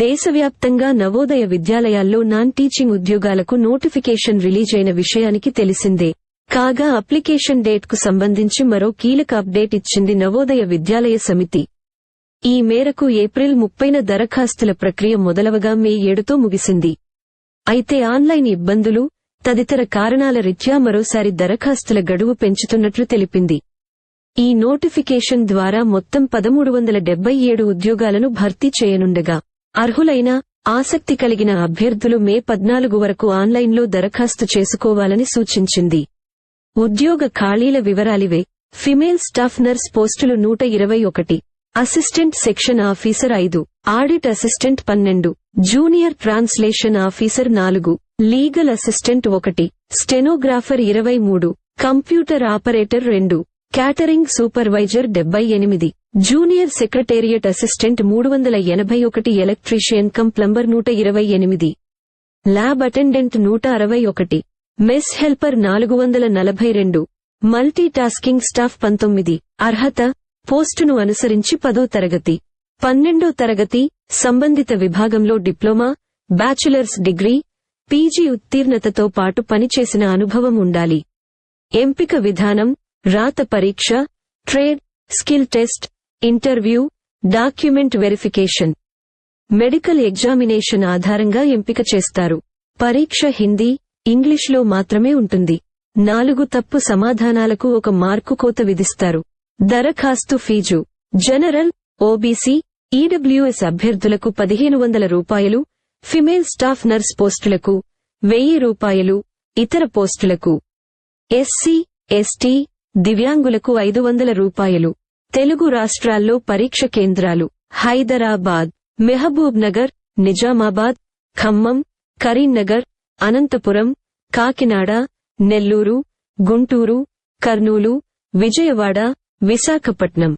దేశవ్యాప్తంగా నవోదయ విద్యాలయాల్లో non teaching ఉద్యోగాలకు నోటిఫికేషన్ రిలీజ్ అయిన విషయానికి తెలిసిందే. కాగా అప్లికేషన్ డేట్కు సంబంధించి మరో కీలక అప్డేట్ ఇచ్చింది నవోదయ విద్యాలయ సమితి. ఈ మేరకు ఏప్రిల్ ముప్పైన దరఖాస్తుల ప్రక్రియ మొదలవగా మే ఏడుతో ముగిసింది. అయితే ఆన్లైన్ ఇబ్బందులు తదితర కారణాల రీత్యా మరోసారి దరఖాస్తుల గడువు పెంచుతున్నట్లు తెలిపింది. ఈ నోటిఫికేషన్ ద్వారా మొత్తం పదమూడు వందల డెబ్బై ఏడు ఉద్యోగాలను భర్తీ చేయనుండగా అర్హులైన ఆసక్తి కలిగిన అభ్యర్థులు మే పద్నాలుగు వరకు ఆన్లైన్లో దరఖాస్తు చేసుకోవాలని సూచించింది. ఉద్యోగ ఖాళీల వివరాలివే. ఫిమేల్ స్టాఫ్ నర్స్ పోస్టులు నూట ఇరవై ఒకటి. అసిస్టెంట్ సెక్షన్ ఆఫీసర్ ఐదు. ఆడిట్ అసిస్టెంట్ పన్నెండు. జూనియర్ ట్రాన్స్లేషన్ ఆఫీసర్ నాలుగు. లీగల్ అసిస్టెంట్ ఒకటి. స్టెనోగ్రాఫర్ ఇరవై మూడు. కంప్యూటర్ ఆపరేటర్ రెండు. క్యాటరింగ్ సూపర్వైజర్ డెబ్బై ఎనిమిది. జూనియర్ సెక్రటేరియట్ అసిస్టెంట్ మూడు వందల ఎనభై ఒకటి ఎలక్ట్రీషియన్ కం ప్లంబర్ నూట ఇరవై ఎనిమిది ల్యాబ్ అటెండెంట్ నూట అరవై ఒకటి మెస్ హెల్పర్ నాలుగు వందల నలభై రెండు మల్టీ టాస్కింగ్ స్టాఫ్ పంతొమ్మిది. అర్హత? పోస్టును అనుసరించి పదో తరగతి. పన్నెండో తరగతి సంబంధిత విభాగంలో డిప్లొమా బ్యాచిలర్స్ డిగ్రీ పీజీ ఉత్తీర్ణతతో పాటు పనిచేసిన అనుభవం ఉండాలి. ఎంపిక విధానం రాత పరీక్ష trade skill test interview document verification medical examination ఆధారంగా ఎంపిక చేస్తారు. పరీక్ష హిందీ ఇంగ్లీష్లో మాత్రమే ఉంటుంది. నాలుగు తప్పు సమాధానాలకు ఒక మార్కు కోత విధిస్తారు. దరఖాస్తు ఫీజు. జనరల్ ఓబీసీ ఈడబ్ల్యూఎస్ అభ్యర్థులకు పదిహేను వందల రూపాయలు ఫిమేల్ స్టాఫ్ నర్స్ పోస్టులకు వెయ్యి రూపాయలు ఇతర పోస్టులకు. ఎస్సీ ఎస్టీ దివ్యాంగులకు ఐదు వందల రూపాయలు. తెలుగు రాష్ట్రాల్లో పరీక్ష కేంద్రాలు హైదరాబాద్ మెహబూబ్ నగర్ నిజామాబాద్ ఖమ్మం కరీంనగర్ అనంతపురం కాకినాడ నెల్లూరు గుంటూరు కర్నూలు విజయవాడ విశాఖపట్నం.